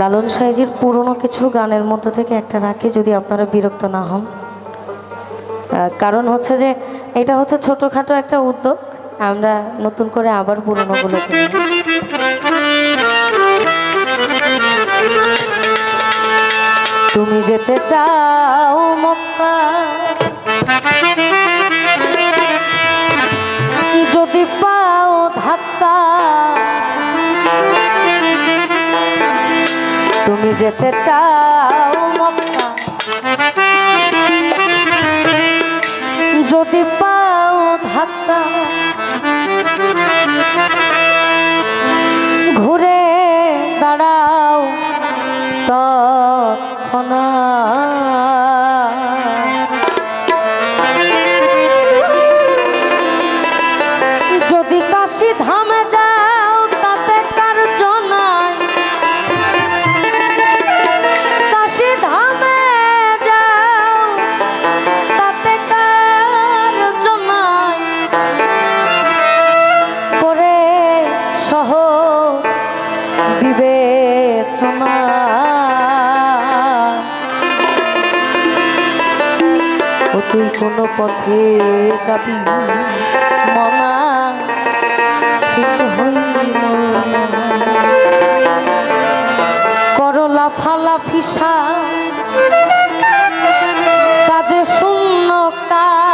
লালন সাইজির পুরনো কিছু গানের মধ্যে থেকে একটা রাখি যদি আপনারা বিরক্ত না হন। কারণ হচ্ছে যে এটা হচ্ছে ছোটোখাটো একটা উদ্যোগ। আমরা নতুন করে আবার পুরনোগুলো তুমি যেতে চাও মক্কা যেতে চাও মক্কা? যদি পাও ধাক্কা ঘুরে দাঁড়াও তৎক্ষণাৎ। কোনো পথে যাবি? মনা ঠিক হইল করলা ফালা ফিসা কাজে শূন্য কার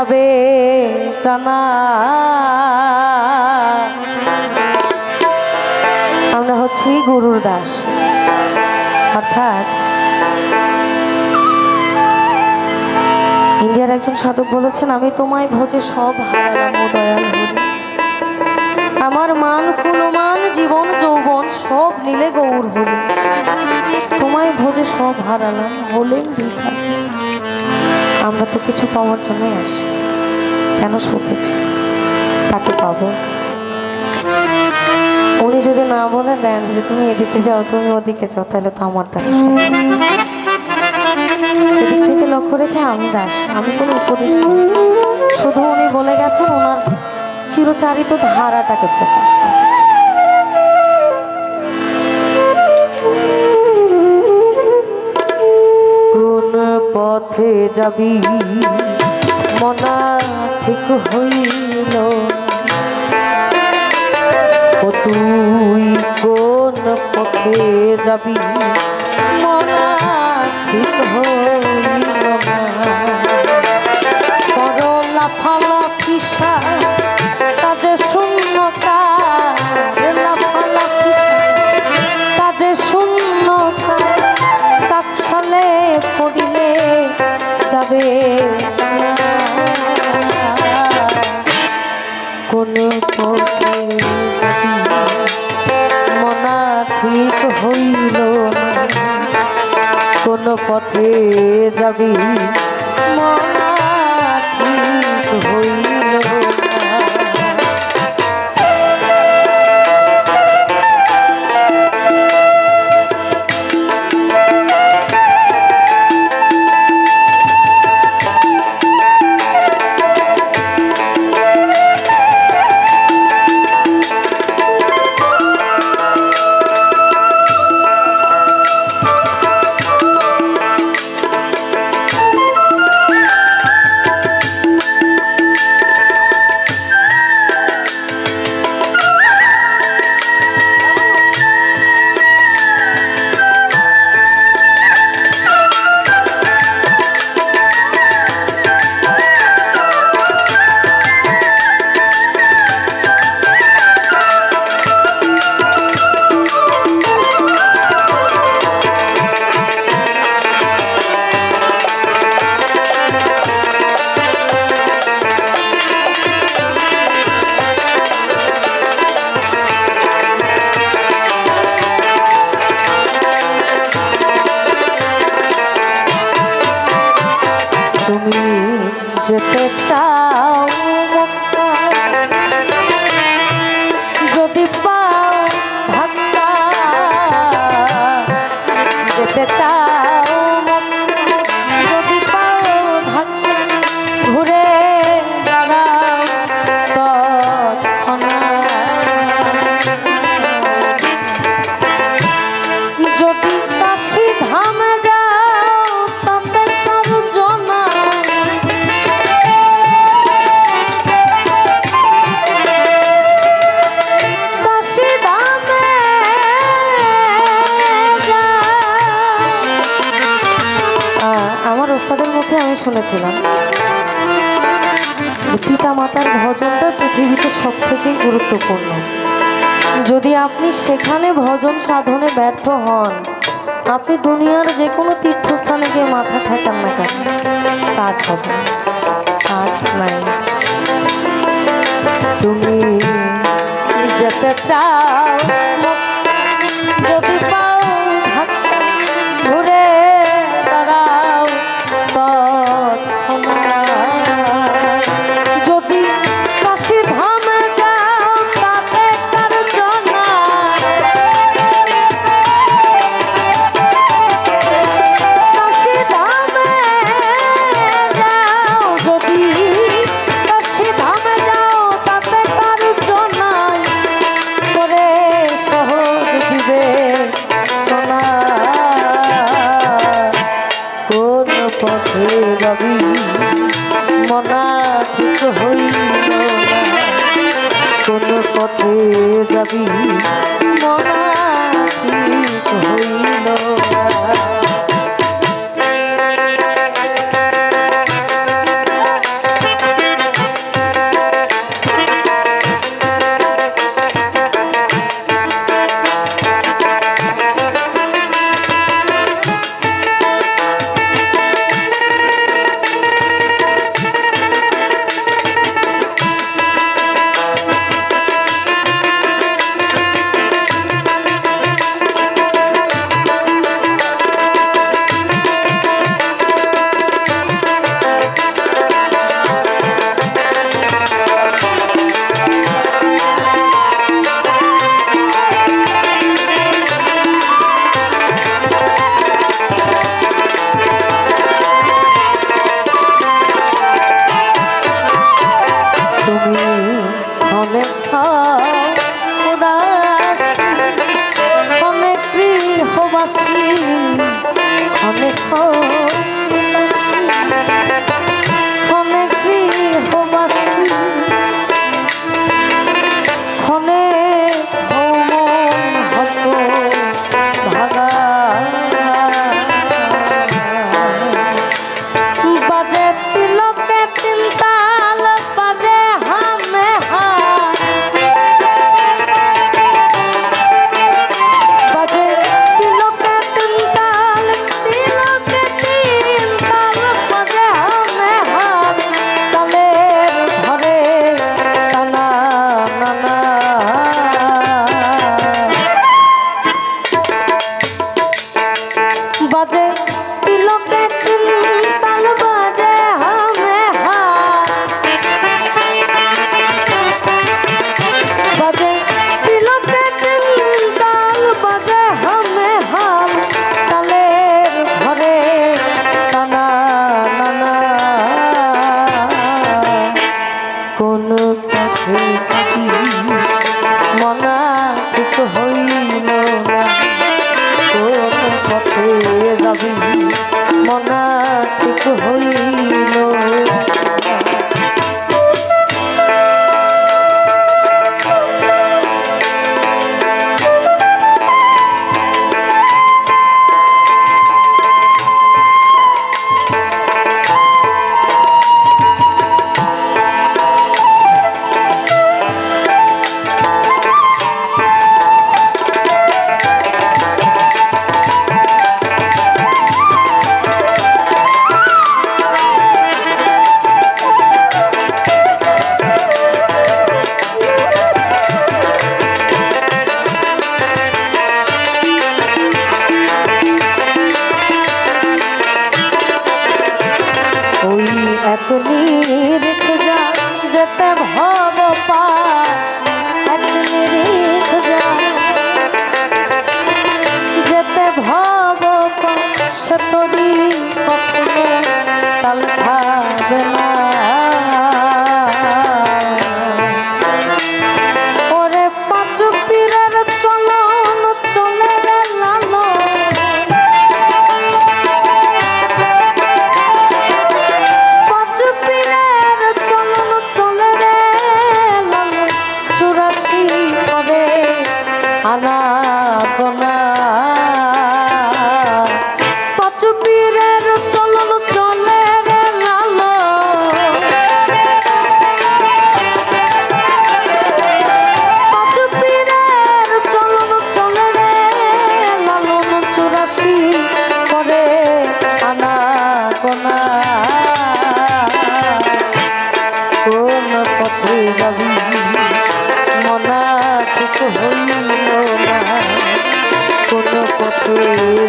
যাবে জানা। আমরা হচ্ছি গুরুর দাস। অর্থাৎ ইন্ডিয়ার একজন সাধক বলেছেন, আমি তোমায় ভোজে সব হারালাম ও দয়াল আমার মান, কুলমান, জীবন, যৌবন সব নিলে গৌর হরি। তোমায় ভোজে সব হারালাম, হলেন ভিখারি আমরা তো কিছু পাওয়ার জন্যই আসি। কেন শুতেছি তাকে পাবো। উনি যদি না বলে দেন যে তুমি এদিকে যাও, তুমি ওদিকে যাও, তাহলে তো আমার দ্বারা সেদিক থেকে লক্ষ্য রেখে আমি দাস। আমি কোনো উপদেশ নেই। শুধু উনি বলে গেছেন, ওনার চিরচারিত ধারাটাকে প্রকাশ আর পথে যাবি। মনা ঠিক হইল। তুই কোন পথে যাবি? মনা ঠিক হইল না। করলা ফালা পিসা পথে পৃথিবীতে সব থেকে গুরুত্বপূর্ণ। যদি আপনি সেখানে ভজন সাধনে ব্যর্থ হন, আপনি দুনিয়ার যে কোনো তীর্থস্থানে গিয়ে মাথা ঠাকান না কেন? কাজ হবে, কাজ নাই। তুমি যেতে চাও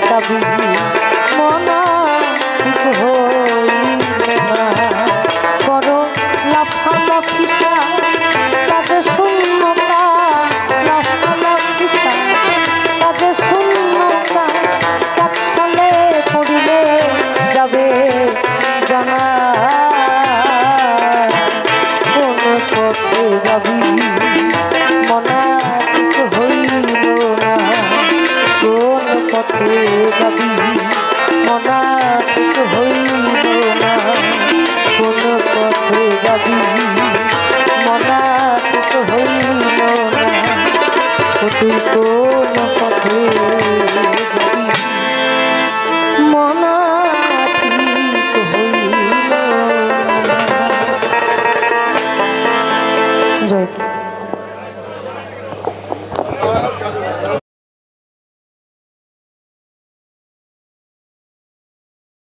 পথে